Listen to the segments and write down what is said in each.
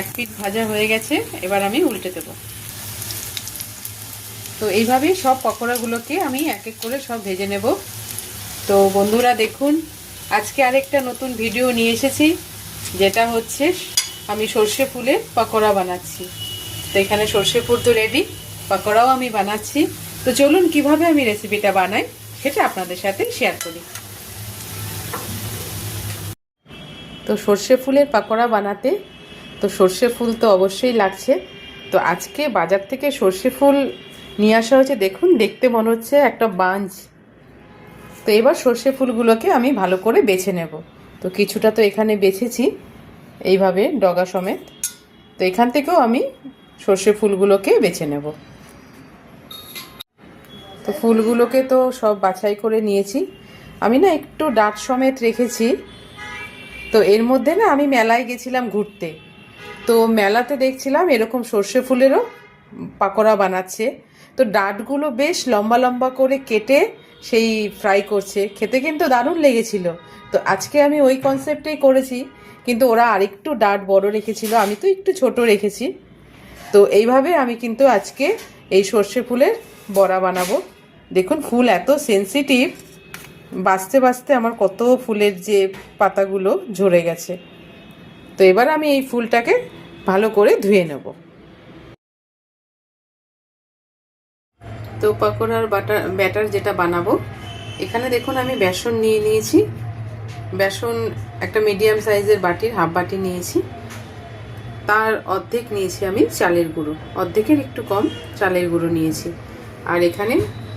এক পিঠ ভাজা হয়ে গেছে, এবার আমি উল্টে দেবো। তো এইভাবেই সব পকোড়াগুলোকে আমি এক এক করে সব ভেজে নেব। তো বন্ধুরা দেখুন, আজকে আরেকটা নতুন ভিডিও নিয়ে এসেছি, যেটা হচ্ছে আমি সর্ষে ফুলের পকোড়া বানাচ্ছি। তো এখানে সর্ষে ফুল তো রেডি পকোড়াও আমি বানাচ্ছি। তো চলুন কীভাবে আমি রেসিপিটা বানাই, সেটা আপনাদের সাথে শেয়ার করি। তো সর্ষে ফুলের পাকোড়া বানাতে তো সর্ষে ফুল তো অবশ্যই লাগছে। তো আজকে বাজার থেকে সর্ষে ফুল নিয়ে আসা হয়েছে। দেখুন, দেখতে মনে হচ্ছে একটা বাঞ্জ। তো এবার সর্ষে ফুলগুলোকে আমি ভালো করে বেছে নেব। তো কিছুটা তো এখানে বেছেছি, এইভাবে ডগা সমেত। তো এখান থেকেও আমি সর্ষে ফুলগুলোকে বেছে নেব। তো ফুলগুলোকে তো সব বাছাই করে নিয়েছি। আমি না একটু ডাট সমেত রেখেছি। তো এর মধ্যে না আমি মেলায় গেছিলাম ঘুরতে। তো মেলাতে দেখছিলাম এরকম সর্ষে ফুলেরও পাকোড়া বানাচ্ছে। তো ডাটগুলো বেশ লম্বা লম্বা করে কেটে সেই ফ্রাই করছে। খেতে কিন্তু দারুণ লেগেছিল। তো আজকে আমি ওই কনসেপ্টেই করেছি, কিন্তু ওরা আরেকটু ডাট বড় রেখেছিল, আমি তো একটু ছোট রেখেছি। তো এইভাবে আমি কিন্তু আজকে এই সর্ষে ফুলের বড়া বানাবো। দেখুন, ফুল এত সেন্সিটিভ বাঁচতে বাঁচতে আমার কত ফুলের যে পাতাগুলো ঝরে গেছে। তো এবার আমি এই ফুলটাকে ভালো করে ধুয়ে নেব। তো পাকোড়ার বাটার ব্যাটার যেটা বানাবো, এখানে দেখুন আমি বেসন নিয়ে নিয়েছি। বেসন একটা মিডিয়াম সাইজের বাটির, হাফ বাটি নিয়েছি। তার অর্ধেক নিয়েছি আমি চালের গুঁড়ো। অর্ধেকের একটু কম চালের গুঁড়ো নিয়েছি। আর এখানে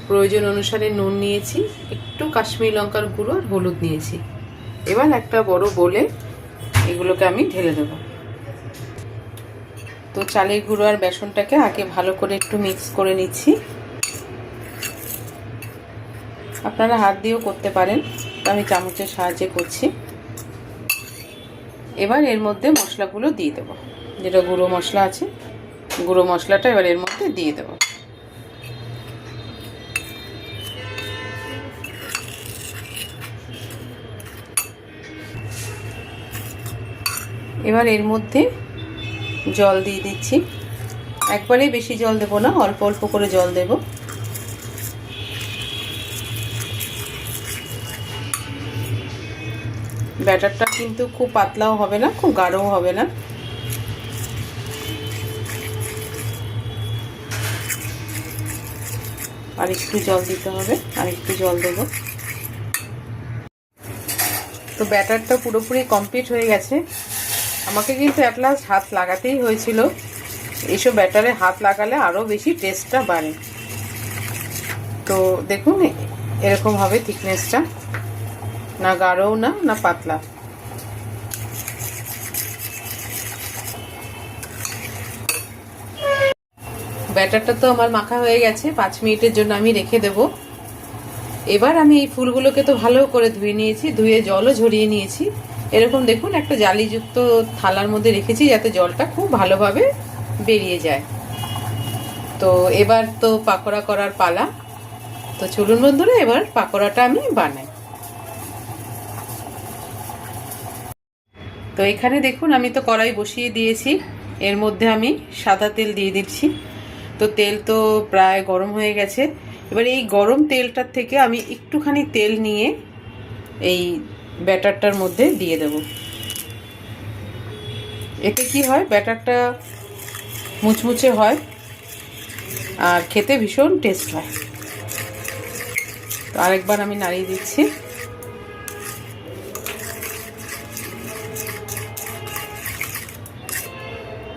প্রয়োজন অনুসারে নুন নিয়েছি, একটু কাশ্মীর লঙ্কার গুঁড়ো আর হলুদ নিয়েছি। এবার একটা বড় বলে এগুলোকে আমি ঢেলে দেবো। তো চালের গুঁড়ো আর বেসনটাকে আগে ভালো করে একটু মিক্স করে নিচ্ছি। আপনারা হাত দিয়েও করতে পারেন, আমি চামচের সাহায্যে করছি। এবার এর মধ্যে মশলাগুলো দিয়ে দেবো। যেটা গুঁড়ো মশলা আছে, গুঁড়ো মশলাটা এবার এর মধ্যে দিয়ে দেবো। এবার এর মধ্যে জল দিয়ে দিচ্ছি। একবারে বেশি জল দেবো না, অল্প অল্প করে জল দেব। ব্যাটারটা কিন্তু খুব পাতলাও হবে না, খুব গাঢ়ও হবে না। আর একটু জল দিতে হবে, আর একটু জল দেবো। তো ব্যাটারটা পুরোপুরি কমপ্লিট হয়ে গেছে। আমাকে কিন্তু লাস্ট হাত লাগাতেই হয়েছিল। এইসব ব্যাটারে হাত লাগালে আরও বেশি টেস্টটা বাড়ে। তো দেখুন, এরকম হবে থিকনেসটা না গাঢ়ও না না পাতলা। ব্যাটারটা তো আমার মাখা হয়ে গেছে, পাঁচ মিনিটের জন্য আমি রেখে দেব। এবার আমি এই ফুলগুলোকে তো ভালো করে ধুয়ে নিয়েছি, ধুয়ে জলও ঝরিয়ে নিয়েছি। এরকম দেখুন, একটা জালিযুক্ত থালার মধ্যে রেখেছি যাতে জলটা খুব ভালোভাবে বেরিয়ে যায়। তো এবার তো পাকোড়া করার পালা। তো চলুন বন্ধুরা, এবার পাকোড়াটা আমি বানাই। তো এখানে দেখুন, আমি তো কড়াই বসিয়ে দিয়েছি। এর মধ্যে আমি সাদা তেল দিয়ে দিচ্ছি। তো তেল তো প্রায় গরম হয়ে গেছে। এবার এই গরম তেলটার থেকে আমি একটুখানি তেল নিয়ে এই ব্যাটারটার মধ্যে দিয়ে দেব। এতে কি হয়? ব্যাটারটা মুচমুচে হয় আর খেতে ভীষণ টেস্ট হয়। তো আরেকবার আমি নাড়িয়ে দিচ্ছি।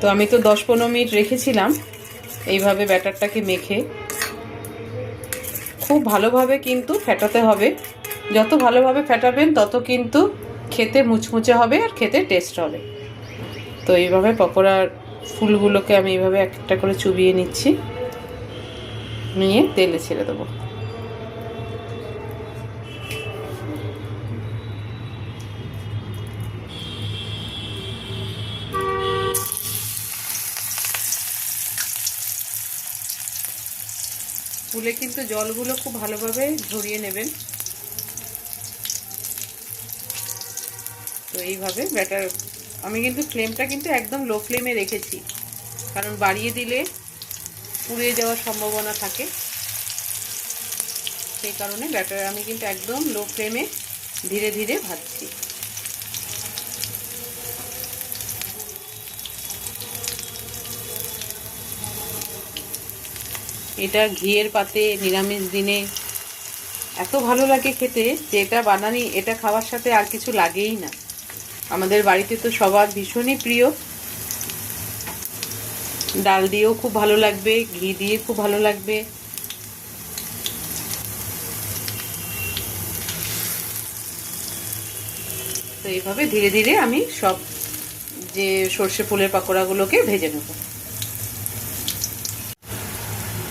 তো আমি তো দশ পনেরো মিনিট রেখেছিলাম এইভাবে ব্যাটারটাকে মেখে। খুব ভালোভাবে কিন্তু ফেটাতে হবে। যত ভালোভাবে ফেটাবেন, তত কিন্তু খেতে মুচমুচে হবে আর খেতে টেস্ট হবে। তো এইভাবে পকোড়ার ফুলগুলোকে আমি এইভাবে একটা করে চুবিয়ে নিচ্ছি। নিয়ে তেলে ছেড়ে দেবো। ফুলে কিন্তু জলগুলো খুব ভালোভাবে ঝরিয়ে নেবেন। এইভাবে ব্যাটার আমি কিন্তু ফ্লেমটা কিন্তু একদম লো ফ্লেমে রেখেছি। কারণ বাড়িয়ে দিলে পুড়িয়ে যাওয়ার সম্ভাবনা থাকে। সেই কারণে ব্যাটার আমি কিন্তু একদম লো ফ্লেমে ধীরে ধীরে ভাজছি। এটা ঘিয়ের পাতে নিরামিষ দিনে এত ভালো লাগে খেতে যে এটা বানানি, এটা খাওয়ার সাথে আর কিছু লাগেই না। আমাদের বাড়িতে তো সবার ভীষণই প্রিয়। ডাল দিয়েও খুব ভালো লাগবে, ঘি দিয়ে খুব ভালো লাগবে। তো এইভাবে ধীরে ধীরে আমি সব যে সর্ষে ফুলের পাকোড়াগুলোকে ভেজে নেব।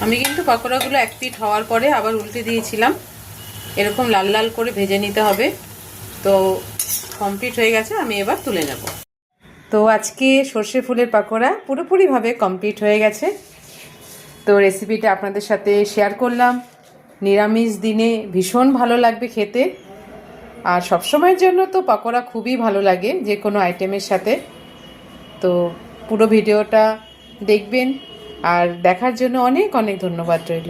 আমি কিন্তু পাকোড়াগুলো এক পিঠ হওয়ার পরে আবার উল্টে দিয়েছিলাম। এরকম লাল লাল করে ভেজে নিতে হবে। তো কমপ্লিট হয়ে গেছে, আমি এবার তুলে নেব। তো আজকে সর্ষে ফুলের পাকোড়া পুরোপুরিভাবে কমপ্লিট হয়ে গেছে। তো রেসিপিটা আপনাদের সাথে শেয়ার করলাম। নিরামিষ দিনে ভীষণ ভালো লাগবে খেতে। আর সবসময়ের জন্য তো পকোড়া খুবই ভালো লাগে যে কোনো আইটেমের সাথে। তো পুরো ভিডিওটা দেখবেন। আর দেখার জন্য অনেক অনেক ধন্যবাদ রইল।